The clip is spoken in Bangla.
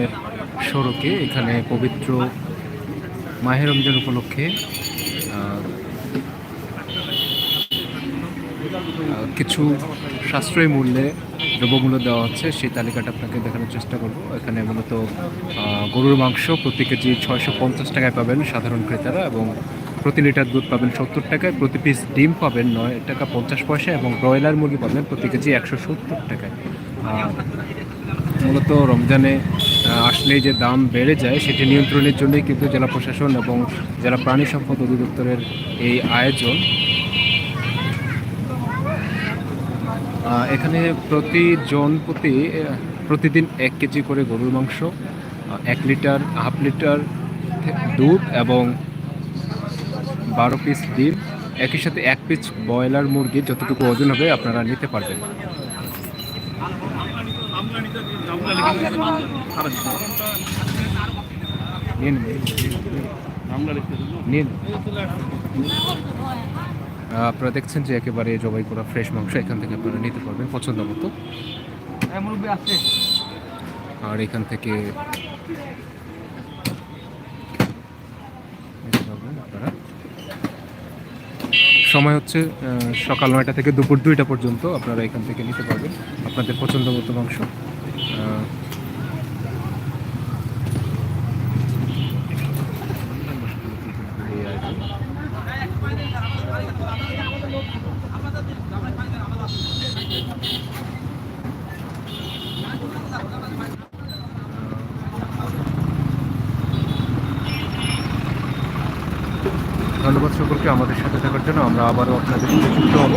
রমজানের সড়কে এখানে পবিত্র মাহের রমজান উপলক্ষে কিছু সাশ্রয়ী মূল্যে দ্রব্যমূল্য দেওয়া হচ্ছে। সেই তালিকাটা আপনাকে দেখানোর চেষ্টা করব। এখানে মূলত গরুর মাংস প্রতি কেজি ছয়শো পঞ্চাশ টাকায় পাবেন সাধারণ ক্রেতারা এবং প্রতি লিটার দুধ পাবেন সত্তর টাকায়। প্রতি পিস ডিম পাবেন নয় টাকা পঞ্চাশ পয়সা এবং ব্রয়লার মুরগি পাবেন প্রতি কেজি একশো সত্তর টাকায়। মূলত রমজানে আহ, আসলেই যে দাম বেড়ে যায় সেটি নিয়ন্ত্রণের জন্যই কিন্তু জেলা প্রশাসন এবং জেলা প্রাণী সম্পদ অধিদপ্তরের এই আয়োজন। এখানে প্রতিজন প্রতি প্রতিদিন এক কেজি করে গরুর মাংস এক লিটার হাফ লিটার দুধ এবং বারো পিস ডিম একই সাথে এক পিস ব্রয়লার মুরগি যতটুকু ওজন হবে আপনারা নিতে পারবেন। আপনারা দেখছেন যে একেবারে জবাই করা ফ্রেশ মাংস এখান থেকে আপনারা নিতে পারবেন পছন্দ মতো। আর এখান থেকে নিতে পারবেন আপনারা সময় হচ্ছে সকাল নয়টা থেকে দুপুর দুইটা পর্যন্ত আপনারা এখান থেকে নিতে পারবেন আপনাদের পছন্দ মতো মাংস আহ, ধন্যবাদ সকলকে আমাদের সাথে থাকার জন্য। আমরা আবারও আপনাদের সাথে যুক্ত হব।